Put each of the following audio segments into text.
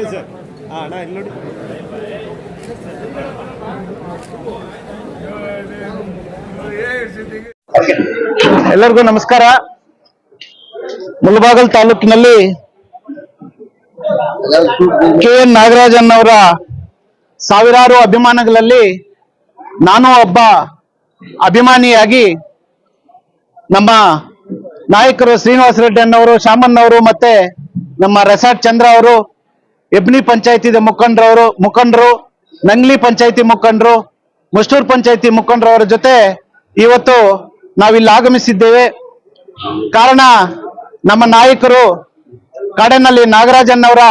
Okay sir. ಹಾಂ ಅಣ್ಣ, ಇಲ್ಲಿ ನೋಡಿ. ಎಲ್ಲರಿಗೂ ನಮಸ್ಕಾರ. ಮುಳಬಾಗಲ್ ತಾಲೂಕಿನಲ್ಲಿ ಕೆ ಎನ್ ನಾಗರಾಜನ್ ಅವರ ಸಾವಿರಾರು ಅಭಿಮಾನಗಳಲ್ಲಿ ನಾನು ಒಬ್ಬ ಅಭಿಮಾನಿಯಾಗಿ ನಮ್ಮ ನಾಯಕರು ಶ್ರೀನಿವಾಸ ರೆಡ್ಡಿ ಅನ್ನವರು ಶಾಮನ್ ಅವರು ಮತ್ತೆ ನಮ್ಮ ರೆಸಾರ್ಟ್ ಚಂದ್ರ ಅವರು ಎಬ್ನಿ ಪಂಚಾಯತಿ ಮುಖಂಡರವರು, ಮುಖಂಡರು, ನಂಗ್ಲಿ ಪಂಚಾಯತಿ ಮುಖಂಡರು ಮುಸ್ಟೂರ್ ಪಂಚಾಯತಿ ಮುಖಂಡರವರ ಜೊತೆ ಇವತ್ತು ನಾವಿಲ್ಲಿ ಆಗಮಿಸಿದ್ದೇವೆ. ಕಾರಣ ನಮ್ಮ ನಾಯಕರು ಕಾಡನಲ್ಲಿ ನಾಗರಾಜನ್ ಅವರ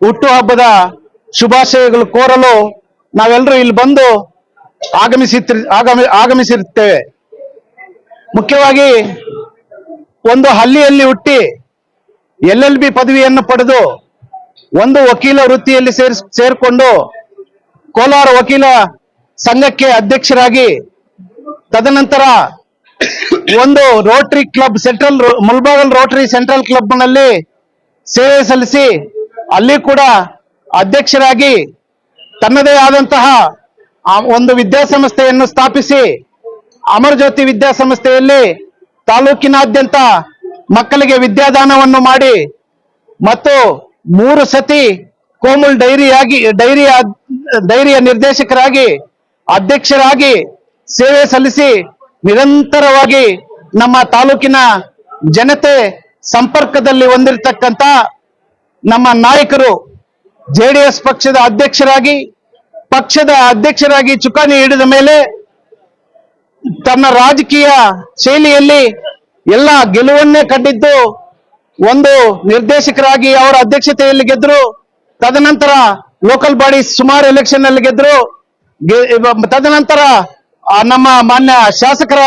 ಹುಟ್ಟುಹಬ್ಬದ ಶುಭಾಶಯಗಳು ಕೋರಲು ನಾವೆಲ್ಲರೂ ಇಲ್ಲಿ ಬಂದು ಆಗಮಿಸಿ ಆಗಮಿ ಆಗಮಿಸಿರುತ್ತೇವೆ ಮುಖ್ಯವಾಗಿ ಒಂದು ಹಳ್ಳಿಯಲ್ಲಿ ಹುಟ್ಟಿ ಎಲ್ ಎಲ್ ಬಿ ಪದವಿಯನ್ನು ಪಡೆದು ಒಂದು ವಕೀಲ ವೃತ್ತಿಯಲ್ಲಿ ಸೇರ್ ಸೇರ್ಕೊಂಡು ಕೋಲಾರ ವಕೀಲ ಸಂಘಕ್ಕೆ ಅಧ್ಯಕ್ಷರಾಗಿ ತದನಂತರ ಒಂದು Rotary club central Mulbagal Rotary central ಕ್ಲಬ್ನಲ್ಲಿ ಸೇವೆ ಸಲ್ಲಿಸಿ ಅಲ್ಲಿ ಕೂಡ ಅಧ್ಯಕ್ಷರಾಗಿ ತನ್ನದೇ ಆದಂತಹ ಒಂದು ವಿದ್ಯಾಸಂಸ್ಥೆಯನ್ನು ಸ್ಥಾಪಿಸಿ ಅಮರ್ ಜ್ಯೋತಿ ವಿದ್ಯಾಸಂಸ್ಥೆಯಲ್ಲಿ ತಾಲೂಕಿನಾದ್ಯಂತ ಮಕ್ಕಳಿಗೆ ವಿದ್ಯಾದಾನವನ್ನು ಮಾಡಿ ಮತ್ತು ಮೂರು ಸತಿ ಕೋಮುಲ್ ಡೈರಿಯಾಗಿ ಡೈರಿಯ ಡೈರಿಯ ನಿರ್ದೇಶಕರಾಗಿ, ಅಧ್ಯಕ್ಷರಾಗಿ ಸೇವೆ ಸಲ್ಲಿಸಿ ನಿರಂತರವಾಗಿ ನಮ್ಮ ತಾಲೂಕಿನ ಜನತೆ ಸಂಪರ್ಕದಲ್ಲಿ ಹೊಂದಿರತಕ್ಕಂತ ನಮ್ಮ ನಾಯಕರು ಜೆಡಿಎಸ್ ಪಕ್ಷದ ಅಧ್ಯಕ್ಷರಾಗಿ ಪಕ್ಷದ ಅಧ್ಯಕ್ಷರಾಗಿ ಚುಕಾನಿ ಹಿಡಿದ ಮೇಲೆ ತನ್ನ ರಾಜಕೀಯ ಶೈಲಿಯಲ್ಲಿ ಎಲ್ಲ ಗೆಲುವನ್ನೇ ಕಂಡಿದ್ದು ಒಂದು ನಿರ್ದೇಶಕರಾಗಿ ಅವರ ಅಧ್ಯಕ್ಷತೆಯಲ್ಲಿ ಗೆದ್ರು, ತದನಂತರ ಲೋಕಲ್ ಬಾಡಿ ಸುಮಾರು ಎಲೆಕ್ಷನ್ನಲ್ಲಿ ಗೆದ್ರು ತದನಂತರ ನಮ್ಮ ಮಾನ್ಯ ಶಾಸಕರ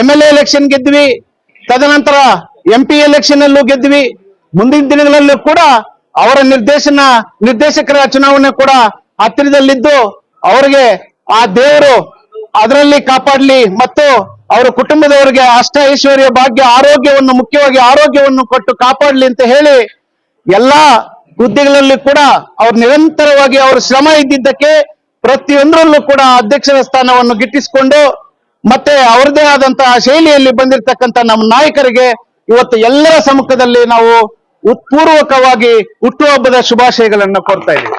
ಎಂ ಎಲ್ ಎಲೆಕ್ಷನ್ ಗೆದ್ವಿ, ತದನಂತರ ಎಂ ಪಿ ಎಲೆಕ್ಷನ್ ಅಲ್ಲೂ ಗೆದ್ವಿ. ಮುಂದಿನ ದಿನಗಳಲ್ಲೂ ಕೂಡ ಅವರ ನಿರ್ದೇಶನ, ನಿರ್ದೇಶಕರ ಚುನಾವಣೆ ಕೂಡ ಹತ್ತಿರದಲ್ಲಿದ್ದು, ಅವರಿಗೆ ಆ ದೇವರು ಅದರಲ್ಲಿ ಕಾಪಾಡಲಿ ಮತ್ತು ಅವರ ಕುಟುಂಬದವರಿಗೆ ಅಷ್ಟ ಐಶ್ವರ್ಯ ಭಾಗ್ಯ, ಆರೋಗ್ಯವನ್ನು ಮುಖ್ಯವಾಗಿ ಆರೋಗ್ಯವನ್ನು ಕೊಟ್ಟು ಕಾಪಾಡಲಿ ಅಂತ ಹೇಳಿ ಎಲ್ಲಾ ಹುದ್ದೆಗಳಲ್ಲಿ ಕೂಡ ಅವ್ರು ನಿರಂತರವಾಗಿ ಅವ್ರ ಶ್ರಮ ಇದ್ದಿದ್ದಕ್ಕೆ ಪ್ರತಿಯೊಂದರಲ್ಲೂ ಕೂಡ ಅಧ್ಯಕ್ಷರ ಸ್ಥಾನವನ್ನು ಗಿಟ್ಟಿಸಿಕೊಂಡು ಮತ್ತೆ ಅವರದೇ ಆದಂತಹ ಶೈಲಿಯಲ್ಲಿ ಬಂದಿರತಕ್ಕಂತ ನಮ್ಮ ನಾಯಕರಿಗೆ ಇವತ್ತು ಎಲ್ಲರ ಸಮ್ಮುಖದಲ್ಲಿ ನಾವು ಉತ್ಪೂರ್ವಕವಾಗಿ ಹುಟ್ಟುಹಬ್ಬದ ಶುಭಾಶಯಗಳನ್ನು ಕೊಡ್ತಾ ಇದ್ದೀವಿ.